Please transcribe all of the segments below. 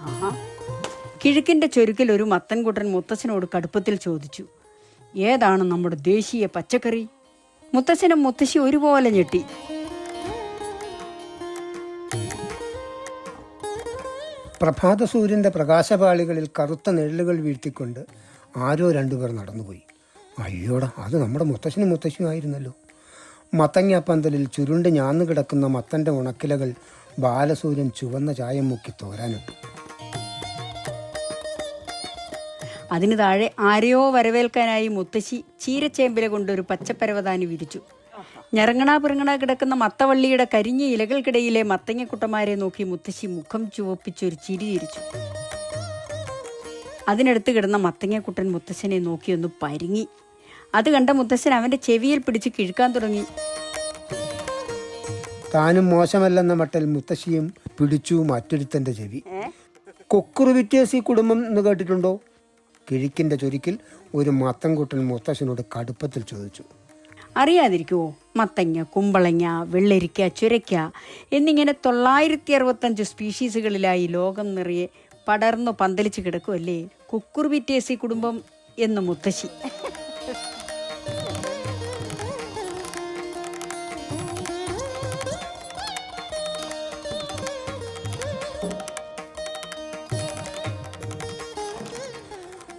ആഹാ. കിഴക്കിന്റെ ചൊരുക്കിൽ ഒരു മത്തൻകുട്ടൻ മുത്തശ്ശനോട് കടുപ്പത്തിൽ ചോദിച്ചു ഏതാണ് നമ്മുടെ ദേശീയ പച്ചക്കറി? മുത്തച്ഛനും മുത്തശ്ശി ഒരുപോലെ ഞെട്ടി. പ്രഭാത സൂര്യന്റെ പ്രകാശപാളികളിൽ കറുത്ത നിഴലുകൾ വീഴ്ത്തിക്കൊണ്ട് ആരോ രണ്ടുപേർ നടന്നുപോയി. അയ്യോടാ അത് നമ്മുടെ മുത്തശ്ശനും മുത്തശ്ശിയും ആയിരുന്നല്ലോ. പന്തലിൽ ചുരുണ്ട് ഞാന്ന് കിടക്കുന്ന മത്തന്റെ ഉണക്കിലകൾ ബാലസൂര്യൻ ചുവന്ന ചായം മുക്കി തോരാനിട്ടു. അതിന് താഴെ ആരെയോ വരവേൽക്കാനായി മുത്തശ്ശി ചീരച്ചേമ്പില കൊണ്ടൊരു ഒരു പച്ചപ്പരവതാനി വിരിച്ചു. ഞരങ്ങണാ പിറങ്ങണ കിടക്കുന്ന മത്തവള്ളിയുടെ കരിഞ്ഞ ഇലകൾക്കിടയിലെ മത്തങ്ങക്കുട്ടന്മാരെ നോക്കി മുത്തശ്ശി മുഖം ചുവപ്പിച്ചൊരു ചിരി ചിരിച്ചു. അതിനടുത്ത് കിടന്ന മത്തങ്ങക്കുട്ടൻ മുത്തശ്ശനെ നോക്കിയൊന്ന് പരിങ്ങി. അത് കണ്ട മുത്തശ്ശൻ അവന്റെ ചെവിയിൽ പിടിച്ച് കിഴുക്കാൻ തുടങ്ങി. താനും മോശമല്ലെന്ന മട്ടിൽ മുത്തശ്ശിയും പിടിച്ചു മറ്റൊരുത്തന്റെ ചെവി. കൊക്കുറു ഈ കുടുംബം എന്ന് കേട്ടിട്ടുണ്ടോ? കിഴിക്കിന്റെ ചുരുക്കിൽ ഒരു മത്തൻകുട്ടൻ മുത്തശ്ശനോട് കടുപ്പത്തിൽ ചോദിച്ചു. അറിയാതിരിക്കോ മത്തങ്ങ കുമ്പളങ്ങ വെള്ളരിക്ക ചുരയ്ക്ക എന്നിങ്ങനെ തൊള്ളായിരത്തി അറുപത്തഞ്ച് സ്പീഷീസുകളിലായി ലോകം നിറയെ പടർന്നു പന്തലിച്ച് കിടക്കുമല്ലേ കുക്കുർബിറ്റേസി കുടുംബം എന്ന് മുത്തശ്ശി.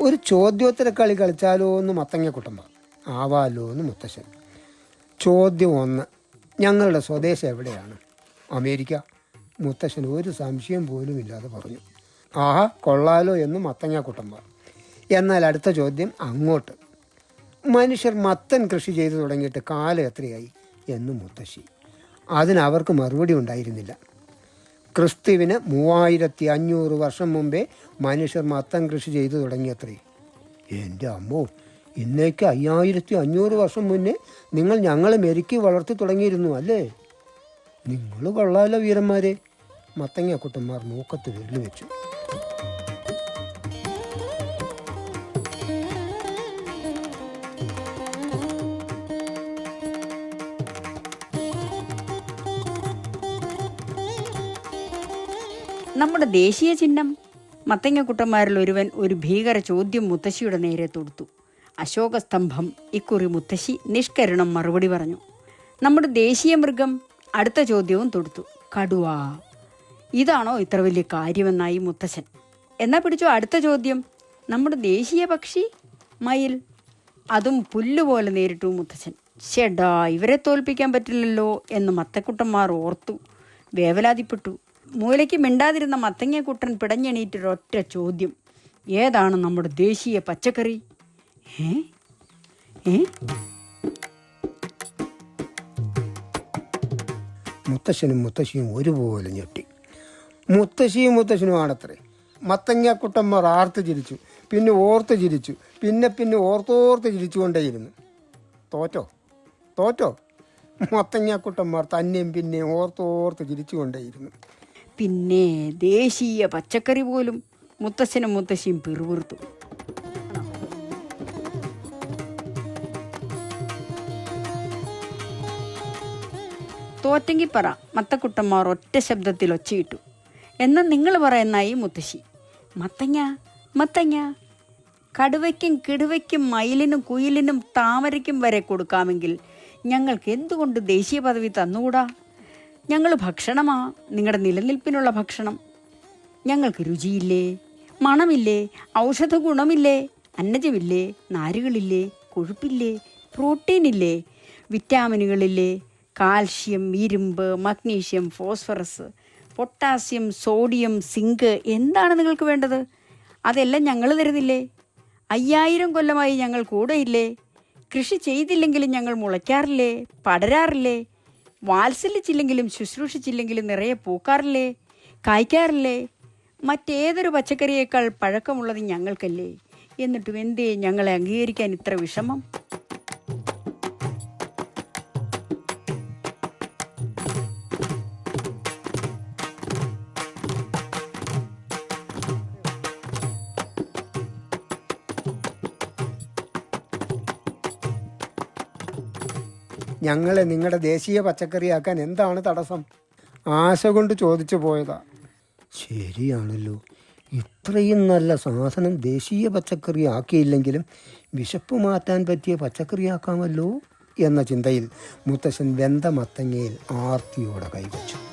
ഒരു ചോദ്യോത്തര കളി കളിച്ചാലോ എന്ന് മത്തങ്ങ മത്തങ്ങക്കുട്ടമ്പ ആവാലോ എന്ന് മുത്തശ്ശൻ. ചോദ്യം ഒന്ന് ഞങ്ങളുടെ സ്വദേശം എവിടെയാണ്? അമേരിക്ക. മുത്തശ്ശൻ ഒരു സംശയം പോലും ഇല്ലാതെ പറഞ്ഞു. ആഹാ കൊള്ളാലോ എന്ന് മത്തങ്ങ മത്തങ്ങക്കുട്ടമ്പ എന്നാൽ അടുത്ത ചോദ്യം അങ്ങോട്ട്. മനുഷ്യർ മത്തൻ കൃഷി ചെയ്തു തുടങ്ങിയിട്ട് കാലം എത്രയായി എന്ന് മുത്തശ്ശി. അതിനവർക്ക് മറുപടി ഉണ്ടായിരുന്നില്ല. ക്രിസ്തുവിന് മൂവായിരത്തി അഞ്ഞൂറ് വർഷം മുമ്പേ മനുഷ്യർ മത്തം കൃഷി ചെയ്തു തുടങ്ങിയത്രേ. എന്റെ അമ്മോ ഇന്നേക്ക് അയ്യായിരത്തി അഞ്ഞൂറ് വർഷം മുന്നേ നിങ്ങൾ ഞങ്ങളെ മെരുക്കി വളർത്തി തുടങ്ങിയിരുന്നു അല്ലേ? നിങ്ങൾ കൊള്ളാലോ വീരന്മാരെ. മത്തങ്ങ കുട്ടന്മാർ നോക്കത്ത് വെള്ളി വെച്ചു. നമ്മുടെ ദേശീയ ചിഹ്നം. മത്തങ്ങക്കുട്ടന്മാരിൽ ഒരുവൻ ഒരു ഭീകര ചോദ്യം മുത്തശ്ശിയുടെ നേരെ തൊടുത്തു. അശോകസ്തംഭം ഇക്കുറി മുത്തശ്ശി നിഷ്കരണം മറുപടി പറഞ്ഞു. നമ്മുടെ ദേശീയ മൃഗം അടുത്ത ചോദ്യവും തൊടുത്തു. കടുവ. ഇതാണോ ഇത്ര വലിയ കാര്യമെന്നായി മുത്തശ്ശൻ. എന്നാ പിടിച്ചു അടുത്ത ചോദ്യം. നമ്മുടെ ദേശീയ പക്ഷി? മയിൽ. അതും പുല്ലുപോലെ നേരിട്ടു മുത്തശ്ശൻ. ഷെഡാ ഇവരെ തോൽപ്പിക്കാൻ പറ്റില്ലല്ലോ എന്ന് മത്തക്കുട്ടന്മാർ ഓർത്തു. വേവലാതിപ്പെട്ടു. മൂലയ്ക്ക് മിണ്ടാതിരുന്ന മത്തങ്ങക്കുട്ടൻ പിടഞ്ഞെണീറ്റൊരൊറ്റ ചോദ്യം. ഏതാണ് നമ്മുടെ ദേശീയ പച്ചക്കറി? ഏ? ഏ? മുത്തശ്ശനും മുത്തശ്ശിയും ഒരുപോലെ ഞെട്ടി. മുത്തശ്ശിയും മുത്തശ്ശനും ആണത്രേ. മത്തങ്ങക്കുട്ടന്മാർ ആർത്ത് ചിരിച്ചു പിന്നെ ഓർത്ത് ചിരിച്ചു പിന്നെ പിന്നെ ഓർത്തോർത്ത് ചിരിച്ചുകൊണ്ടേയിരുന്നു. തോറ്റോ? തോറ്റോ? മത്തങ്ങാക്കുട്ടന്മാർ തന്നെയും പിന്നെയും ഓർത്തോർത്ത് ചിരിച്ചുകൊണ്ടേയിരുന്നു. പിന്നെ ദേശീയ പച്ചക്കറി പോലും മുത്തശ്ശനും മുത്തശ്ശിയും പിറുപിറുത്തു. തോറ്റങ്കിപ്പറ പറ മത്തക്കുട്ടന്മാർ ഒറ്റ ശബ്ദത്തിൽ ഒച്ചയിട്ടു. എന്നാൽ നിങ്ങൾ പറയുന്നായി മുത്തശ്ശി മത്തങ്ങ മത്തങ്ങ കടുവയ്ക്കും കിടുവയ്ക്കും മയിലിനും കുയിലിനും താമരയ്ക്കും വരെ കൊടുക്കാമെങ്കിൽ ഞങ്ങൾക്ക് എന്തുകൊണ്ട് ദേശീയ പദവി തന്നുകൂടാ? ഞങ്ങൾ ഭക്ഷണമാ. നിങ്ങളുടെ നിലനിൽപ്പിനുള്ള ഭക്ഷണം. ഞങ്ങൾക്ക് രുചിയില്ലേ? മണമില്ലേ? ഔഷധ ഗുണമില്ലേ? അന്നജമില്ലേ? നാരുകളില്ലേ? കൊഴുപ്പില്ലേ? പ്രോട്ടീനില്ലേ? വിറ്റാമിനുകളില്ലേ? കാൽഷ്യം ഇരുമ്പ് magnesium phosphorus potassium sodium zinc എന്താണ് നിങ്ങൾക്ക് വേണ്ടത്? അതെല്ലാം ഞങ്ങൾ തരുന്നില്ലേ? അയ്യായിരം കൊല്ലമായി ഞങ്ങൾ കൂടെയില്ലേ? കൃഷി ചെയ്തില്ലെങ്കിലും ഞങ്ങൾ മുളയ്ക്കാറില്ലേ? പടരാറില്ലേ? വാത്സല്യച്ചില്ലെങ്കിലും ശുശ്രൂഷിച്ചില്ലെങ്കിലും നിറയെ പൂക്കാറില്ലേ? കായ്ക്കാറില്ലേ? മറ്റേതൊരു പച്ചക്കറിയേക്കാൾ പഴക്കമുള്ളത് ഞങ്ങൾക്കല്ലേ? എന്നിട്ടും എന്തേ ഞങ്ങളെ അംഗീകരിക്കാൻ ഇത്ര വിഷമം? ഞങ്ങളെ നിങ്ങളുടെ ദേശീയ പച്ചക്കറിയാക്കാൻ എന്താണ് തടസ്സം? ആശ കൊണ്ട് ചോദിച്ചു പോയതാ. ശരിയാണല്ലോ. ഇത്രയും നല്ല സാധനം ദേശീയ പച്ചക്കറി ആക്കിയില്ലെങ്കിലും വിശപ്പ് മാറ്റാൻ പറ്റിയ പച്ചക്കറിയാക്കാമല്ലോ എന്ന ചിന്തയിൽ മുത്തശ്ശൻ വെന്ത മത്തങ്ങയിൽ ആർത്തിയോടെ കൈവച്ചു.